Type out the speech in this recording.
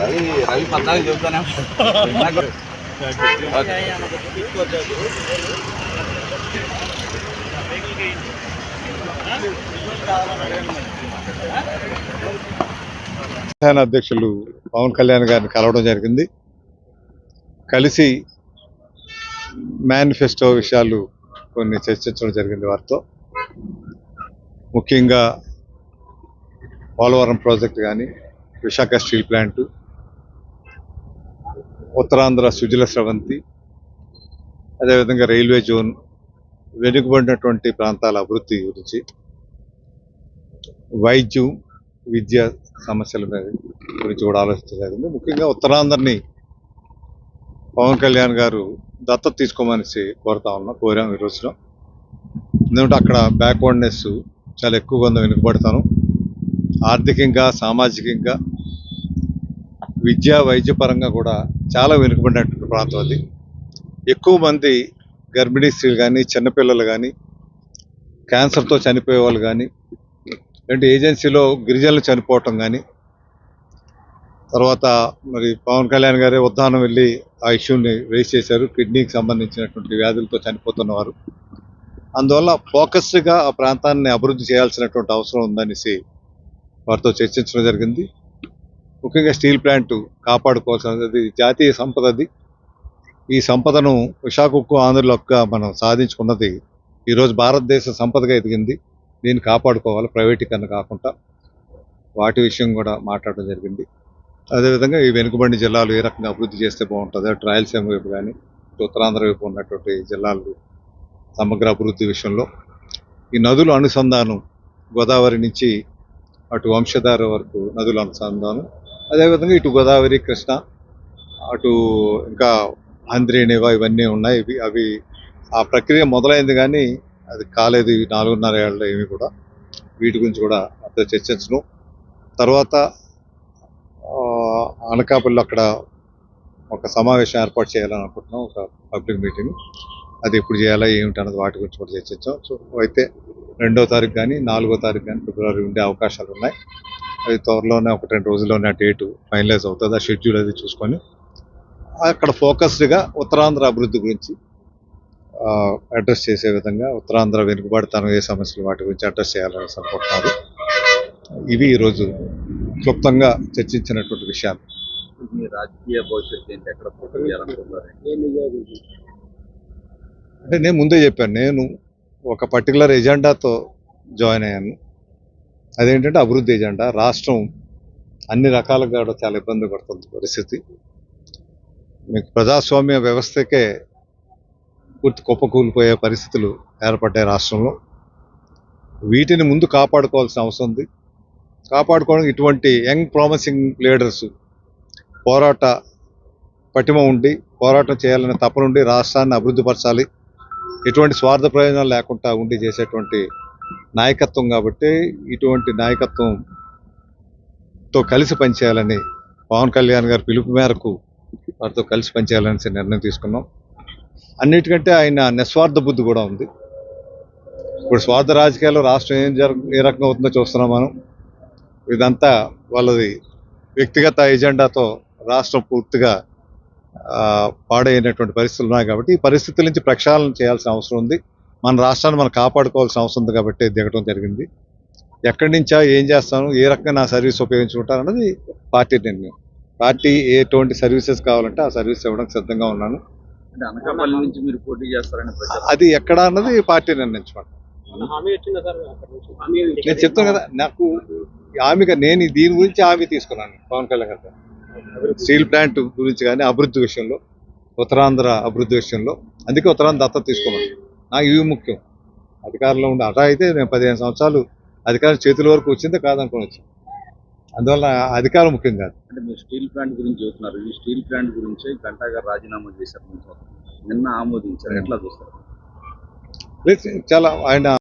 రవి రవి పద్నాలుగు చెబుతానే. అధ్యక్షులు పవన్ కళ్యాణ్ గారిని కలవడం జరిగింది. కలిసి మేనిఫెస్టో విషయాలు కొన్ని చర్చించడం జరిగింది వారితో. ముఖ్యంగా పోలవరం ప్రాజెక్ట్ కానీ విశాఖ స్టీల్ ప్లాంట్ ఉత్తరాంధ్ర సుజల స్రవంతి అదేవిధంగా రైల్వే జోన్ వెనుకబడినటువంటి ప్రాంతాల అభివృద్ధి గురించి వైద్యం విద్య సమస్యల మీద గురించి కూడా ఆలోచించడం జరిగింది. ముఖ్యంగా ఉత్తరాంధ్రని పవన్ కళ్యాణ్ గారు దత్తత తీసుకోమనేసి కోరుతా ఉన్నాం కోరాం ఈ రోజున. ఎందుకంటే అక్కడ బ్యాక్వర్డ్నెస్ చాలా ఎక్కువగా ఉందో వెనుకబడతాను. ఆర్థికంగా సామాజికంగా విద్యా వైద్యపరంగా కూడా చాలా వెనుకబడినటువంటి ప్రాంతం అది. ఎక్కువ మంది గర్భిణీ స్త్రీలు కానీ చిన్నపిల్లలు కానీ క్యాన్సర్తో చనిపోయే వాళ్ళు కానీ లేదంటే ఏజెన్సీలో గిరిజనులు చనిపోవటం కానీ తర్వాత మరి పవన్ కళ్యాణ్ గారే ఉద్దానం వెళ్ళి ఆ ఇష్యూని రేస్ చేశారు. కిడ్నీకి సంబంధించినటువంటి వ్యాధులతో చనిపోతున్నవారు అందువల్ల ఫోకస్డ్గా ఆ ప్రాంతాన్ని అభివృద్ధి చేయాల్సినటువంటి అవసరం ఉందనేసి వారితో చర్చించడం జరిగింది. ముఖ్యంగా స్టీల్ ప్లాంట్ కాపాడుకోవాల్సినది జాతీయ సంపద అది. ఈ సంపదను విశాఖకు ఆంధ్రలోక్క మనం సాధించుకున్నది ఈరోజు భారతదేశ సంపదగా ఎదిగింది. దీన్ని కాపాడుకోవాలి ప్రైవేటీకరణ కాకుండా. వాటి విషయం కూడా మాట్లాడడం జరిగింది. అదేవిధంగా ఈ వెనుకబడిన జిల్లాలు ఏ రకంగా అభివృద్ధి చేస్తే బాగుంటుంది? అటు రాయలసీమ వైపు కానీ ఉత్తరాంధ్ర వైపు ఉన్నటువంటి జిల్లాలు సమగ్ర అభివృద్ధి విషయంలో. ఈ నదుల అనుసంధానం గోదావరి నుంచి అటు వంశధార వరకు నదుల అనుసంధానం అదేవిధంగా ఇటు గోదావరి కృష్ణ అటు ఇంకా ఆంధ్రేనివా ఇవన్నీ ఉన్నాయి. ఇవి అవి ఆ ప్రక్రియ మొదలైంది కానీ అది కాలేదు. ఇవి నాలుగున్నర ఏళ్ళలో ఏమి కూడా వీటి గురించి కూడా అంత చర్చించను. తర్వాత అనకాపల్లి అనకాపల్లిలో అక్కడ ఒక సమావేశం ఏర్పాటు చేయాలని అనుకుంటున్నాం. ఒక పబ్లిక్ మీటింగ్. అది ఎప్పుడు చేయాలా ఏమిటి అన్నది వాటి గురించి కూడా చర్చించాం. సో అయితే రెండో తారీఖు కానీ నాలుగో తారీఖు కానీ ఫిబ్రవరి ఉండే అవకాశాలు ఉన్నాయి. అది త్వరలోనే ఒక రెండు రోజుల్లోనే ఆ డేటు ఫైనలైజ్ అవుతుంది. ఆ షెడ్యూల్ అది చూసుకొని అక్కడ ఫోకస్డ్గా ఉత్తరాంధ్ర అభివృద్ధి గురించి అడ్రస్ చేసే విధంగా ఉత్తరాంధ్ర వెనుకబడతాను ఏ సమస్యలు వాటి గురించి అడ్రస్ చేయాలని అనుకుంటున్నారు. ఇవి ఈరోజు క్లుప్తంగా చర్చించినటువంటి విషయాలు. రాజకీయ భవిష్యత్తు ఏంటి? ఎక్కడ పోటీ అంటే నేను ముందే చెప్పాను నేను ఒక పర్టికులర్ ఎజెండాతో జాయిన్ అయ్యాను. అదేంటంటే అభివృద్ధి ఎజెండా రాష్ట్రం అన్ని రకాలుగా కూడా చాలా ఇబ్బంది పడుతుంది పరిస్థితి. మీకు ప్రజాస్వామ్య వ్యవస్థకే పూర్తి కుప్పకూలిపోయే పరిస్థితులు ఏర్పడ్డాయి రాష్ట్రంలో. వీటిని ముందు కాపాడుకోవాల్సిన అవసరం ఉంది. కాపాడుకోవడం ఇటువంటి యంగ్ ప్రామిసింగ్ లీడర్స్ పోరాట పటిమ ఉండి పోరాటం చేయాలనే తప్పనుండి రాష్ట్రాన్ని అభివృద్ధిపరచాలి ఎటువంటి స్వార్థ ప్రయోజనాలు లేకుండా ఉండి చేసేటువంటి నాయకత్వం కాబట్టి ఇటువంటి నాయకత్వంతో కలిసి పనిచేయాలని పవన్ కళ్యాణ్ గారి పిలుపు మేరకు వారితో కలిసి పనిచేయాలని నిర్ణయం తీసుకున్నాం. అన్నిటికంటే ఆయన నిస్వార్థ బుద్ధి కూడా ఉంది. ఇప్పుడు స్వార్థ రాజకీయాల్లో రాష్ట్రం ఏం జరు ఏ రకంగా అవుతుందో చూస్తున్నాం మనం. ఇదంతా వాళ్ళది వ్యక్తిగత ఎజెండాతో రాష్ట్రం పూర్తిగా పాడైనటువంటి పరిస్థితులు ఉన్నాయి కాబట్టి ఈ పరిస్థితుల నుంచి ప్రక్షాళన చేయాల్సిన అవసరం ఉంది. మన రాష్ట్రాన్ని మనం కాపాడుకోవాల్సిన అవసరం ఉంది కాబట్టి దిగడం జరిగింది. ఎక్కడి నుంచా ఏం చేస్తాను ఏ రకంగా నా సర్వీస్ ఉపయోగించుకుంటాను అన్నది పార్టీ నిర్ణయం. పార్టీ ఎటువంటి సర్వీసెస్ కావాలంటే ఆ సర్వీస్ ఇవ్వడానికి సిద్ధంగా ఉన్నాను. అంటే అనకాపల్లి నుంచి మీరు పోటీ చేస్తారని అది ఎక్కడ అన్నది పార్టీ నిర్ణయించమంట నేను చెప్తాను కదా నాకు హామీగా నేను దీని గురించి హామీ తీసుకున్నాను పవన్ కళ్యాణ్ గారితో. స్టీల్ ప్లాంట్ గురించి కానీ అభివృద్ధి విషయంలో ఉత్తరాంధ్ర అభివృద్ధి విషయంలో అందుకే ఉత్తరాంధ్ర దత్తత తీసుకోమని నాకు ఇవి ముఖ్యం. అధికారంలో ఉండి అటా అయితే నేను పదిహేను సంవత్సరాలు అధికారం చేతుల వరకు వచ్చిందే కాదనుకుని వచ్చాను. అందువల్ల అధికారం ముఖ్యం కాదు. అంటే మీరు స్టీల్ ప్లాంట్ గురించి చెబుతున్నారు. ఈ స్టీల్ ప్లాంట్ గురించి గంటా గారు రాజీనామా చేశారు. నిన్న ఆమోదించారు. ఎట్లా చూస్తారు? లేదు, చాలా ఆయన